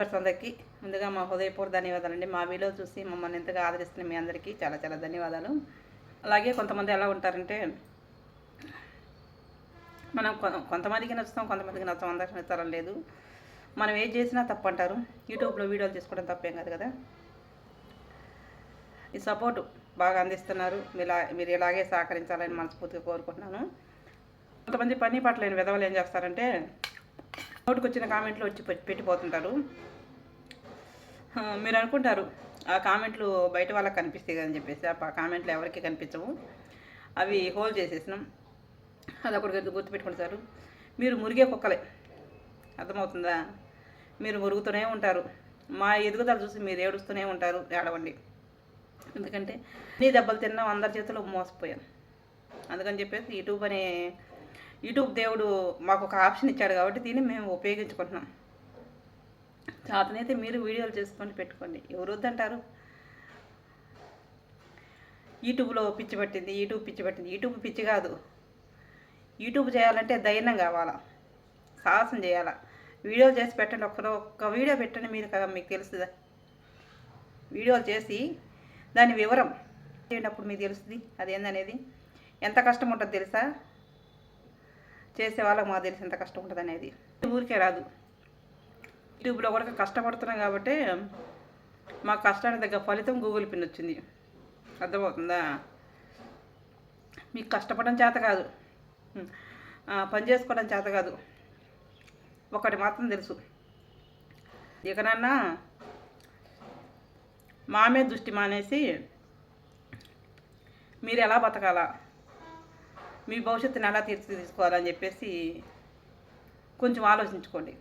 Viewers అందరికీ ముందుగా మా హృదయపూర్వ ధన్యవాదాలండి. మా వీడియో చూసి మమ్మల్ని ఎంతగా ఆదరిస్తున్న మీ అందరికీ చాలా చాలా ధన్యవాదాలు. అలాగే కొంతమంది ఎలా ఉంటారంటే మనం కొంతమందికి నచ్చుతాం కొంతమందికి నచ్చాం అందరికి నచ్చాలని లేదు. మనం ఏది చేసినా తప్పు అంటారు. యూట్యూబ్లో వీడియోలు తీసుకోవడం తప్పేం కాదు కదా. ఈ సపోర్టు బాగా అందిస్తున్నారు. మీలా మీరు ఇలాగే సహకరించాలని మనస్ఫూర్తిగా కోరుకుంటున్నాను. కొంతమంది పని పట్లేని విధవలు ఏం చేస్తారంటే నోటికి వచ్చిన కామెంట్లు వచ్చి పెట్టిపోతుంటారు. మీరు అనుకుంటారు ఆ కామెంట్లు బయట వాళ్ళకి కనిపిస్తాయి కదని చెప్పేసి ఆ కామెంట్లు ఎవరికి కనిపించవు. అవి హోల్డ్ చేసేసినాం. అది ఒకటి గుర్తుపెట్టుకుంటారు మీరు మురిగే కుక్కలే. అర్థమవుతుందా? మీరు మురుగుతూనే ఉంటారు. మా ఎదుగుదల చూసి మీరు ఏడుస్తూనే ఉంటారు. ఏడవండి. ఎందుకంటే నీ దెబ్బలు తిన్నాం అందరి చేతిలో మోసపోయాం. అందుకని చెప్పేసి యూట్యూబ్ అనే యూట్యూబ్ దేవుడు మాకు ఒక ఆప్షన్ ఇచ్చాడు కాబట్టి దీన్ని మేము ఉపయోగించుకుంటున్నాం. చేతనైతే మీరు వీడియోలు చేసుకొని పెట్టుకోండి. ఎవరు వద్దంటారు? యూట్యూబ్లో పిచ్చి పట్టింది యూట్యూబ్ పిచ్చి పట్టింది. యూట్యూబ్ పిచ్చి కాదు. యూట్యూబ్ చేయాలంటే ధైర్యం కావాలా? సాహసం చేయాలా? వీడియోలు చేసి పెట్టండి. ఒక్క ఒక్క వీడియో పెట్టండి మీరు కదా మీకు తెలుస్తుందా? వీడియోలు చేసి దాని వివరం చేసినప్పుడు మీకు తెలుస్తుంది? అదేందనేది? ఎంత కష్టం ఉంటుంది తెలుసా? చేసే వాళ్ళకి మాకు తెలిసి ఎంత కష్టం ఉంటుంది అనేది. ఊరికే రాదు. యూట్యూబ్లో కూడా కష్టపడుతున్నాం కాబట్టి మా కష్టానికి తగ్గ ఫలితం గూగుల్ పిన్ వచ్చింది. అర్థమవుతుందా? మీకు కష్టపడడం చేత కాదు. పని చేసుకోవడం చేత కాదు. ఒకటి మాత్రం తెలుసు. ఇకనన్నా మామే దృష్టి మానేసి మీరు ఎలా బతకాలా? మీ భవిష్యత్తుని ఎలా తీర్చిదిద్దుకోవాలని చెప్పేసి కొంచెం ఆలోచించుకోండి.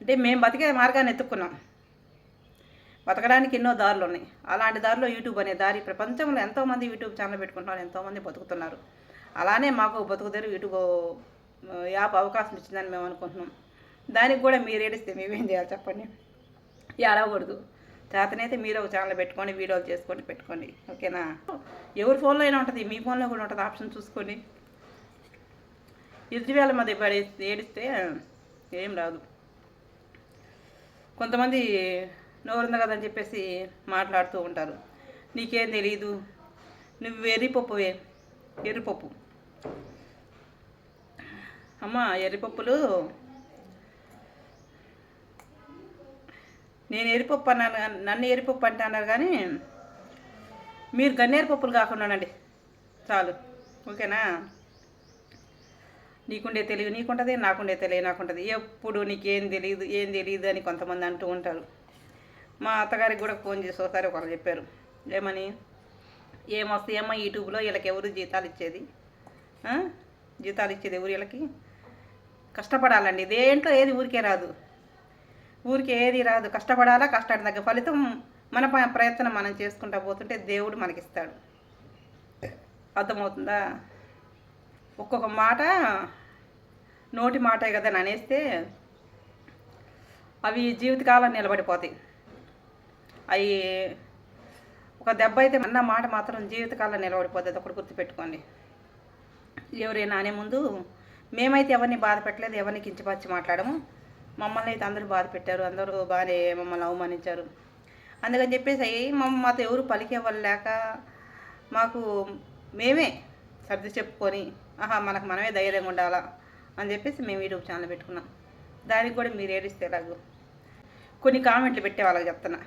అంటే మేము బతికే మార్గాన్ని ఎత్తుక్కున్నాం. బతకడానికి ఎన్నో దారులు ఉన్నాయి. అలాంటి దారిలో యూట్యూబ్ అనే దారి ప్రపంచంలో ఎంతోమంది యూట్యూబ్ ఛానల్ పెట్టుకుంటున్నారు ఎంతోమంది బతుకుతున్నారు. అలానే మాకు బతుకుదేరు యూట్యూబ్ యాప్ అవకాశం ఇచ్చిందని మేము అనుకుంటున్నాం. దానికి కూడా మీరు ఏడిస్తే మేమేం చేయాలి చెప్పండి? ఏడవకూడదు. చేతనైతే మీరు ఒక ఛానల్ పెట్టుకొని వీడియోలు చేసుకొని పెట్టుకోండి. ఓకేనా? ఎవరి ఫోన్లో అయినా ఉంటుంది మీ ఫోన్లో కూడా ఉంటుంది ఆప్షన్ చూసుకోండి ఎదుటి మాది మధ్య పడి ఏడిస్తే ఏం రాదు. కొంతమంది నోరుంది కదని చెప్పేసి మాట్లాడుతూ ఉంటారు. నీకేం తెలియదు నువ్వు ఎర్రిపప్పువే ఎర్రిపప్పు. అమ్మ ఎర్రిపప్పులు నేను ఎరిపప్పు అన్నాను నన్ను ఎరిపప్పు అంటే అన్నారు కానీ మీరు గన్నేరు పప్పులు కాకుండానండి చాలు. ఓకేనా? నీకుండే తెలివి నీకుంటుంది నాకుండే తెలివి నాకుంటుంది. ఎప్పుడు నీకేం తెలియదు ఏం తెలియదు అని కొంతమంది అంటూ ఉంటారు. మా అత్తగారికి కూడా ఫోన్ చేసి ఒకసారి ఒకరు చెప్పారు. ఏమని? ఏమొస్తాయమ్మా యూట్యూబ్లో వీళ్ళకి ఎవరు జీతాలు ఇచ్చేది? జీతాలు ఇచ్చేది ఎవరు వీళ్ళకి? కష్టపడాలండి. దేంట్లో ఏది ఊరికే రాదు. ఊరికి ఏది రాదు. కష్టపడాలా కష్టానికి తగ్గ ఫలితం మన ప్రయత్నం మనం చేసుకుంటా పోతుంటే దేవుడు మనకిస్తాడు. అర్థమవుతుందా? ఒక్కొక్క మాట నోటి మాటే కదా అని అనేస్తే అవి జీవితకాలం నిలబడిపోతాయి. అవి ఒక దెబ్బ అయితే అన్న మాట మాత్రం జీవితకాలం నిలబడిపోతుంది ఒకటి గుర్తుపెట్టుకోండి. ఎవరైనా అనే ముందు మేమైతే ఎవరిని బాధ పెట్టలేదు ఎవరిని కించపరిచి మాట్లాడము. మమ్మల్ని అయితే అందరూ బాధ పెట్టారు. అందరూ బాగానే మమ్మల్ని అవమానించారు. అందుకని చెప్పేసి మమ్మ మాతో ఎవరు పలికే వాళ్ళు లేక మాకు మేమే సర్ది చెప్పుకొని ఆహా మనకు మనమే ధైర్యంగా ఉండాలా? అని చెప్పేసి మేము యూట్యూబ్ ఛానల్ పెట్టుకున్నాం. దానికి కూడా మీరు ఏడిస్తే ఎలాగో? కొన్ని కామెంట్లు పెట్టే వాళ్ళకి చెప్తున్నా.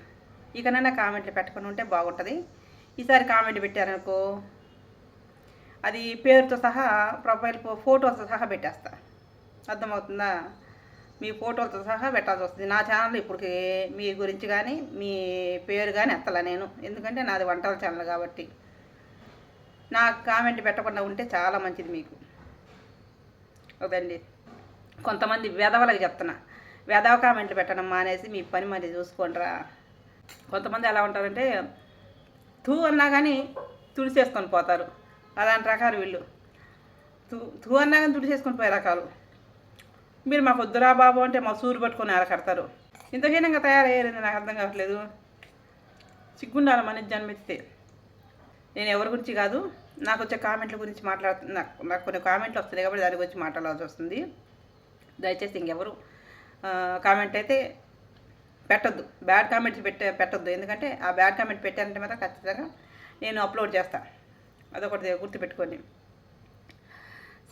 ఇకనైనా కామెంట్లు పెట్టకుండా ఉంటే బాగుంటుంది. ఈసారి కామెంట్ పెట్టారనుకో అది పేరుతో సహా ప్రొఫైల్ ఫోటోతో సహా పెట్టేస్తా. అర్థమవుతుందా? మీ ఫోటోలతో సహా పెట్టాల్సి వస్తుంది. నా ఛానల్ ఇప్పటికి మీ గురించి కానీ మీ పేరు కానీ ఎత్తలా నేను. ఎందుకంటే నాది వంటల ఛానల్ కాబట్టి. నా కామెంట్ పెట్టకుండా ఉంటే చాలా మంచిది మీకు. అదండి. కొంతమంది వెధవలకు చెప్తున్నా. వెధవ కామెంట్లు పెట్టడం మానేసి మీ పని మరి చూసుకోండిరా. కొంతమంది ఎలా ఉంటారంటే తూ అన్నా కానీ తుడిచేసుకొని పోతారు. అలాంటి రకాలు వీళ్ళు. తూ తూ అన్నా కానీ తుడిసేసుకొని పోయే రకాలు. మీరు మాకు వద్దురా బాబు అంటే మా సూరు పట్టుకొని ఆడకడతారు ఇంత హీనంగా నాకు అర్థం కావట్లేదు. సిగ్గుండాలి మనిషి జన్మెత్తితే నేను ఎవరి గురించి కాదు నాకు వచ్చే కామెంట్ల గురించి మాట్లాడుతున్నా నాకు నాకు కొన్ని కామెంట్లు వస్తున్నాయి కాబట్టి దాని గురించి మాట్లాడాల్సి వస్తుంది. దయచేసి ఇంకెవరు కామెంట్ అయితే పెట్టొద్దు. బ్యాడ్ కామెంట్స్ పెట్టే పెట్టొద్దు. ఎందుకంటే ఆ బ్యాడ్ కామెంట్ పెట్టారంటే మాత్రం ఖచ్చితంగా నేను అప్లోడ్ చేస్తాను అదొకటి గుర్తుపెట్టుకొని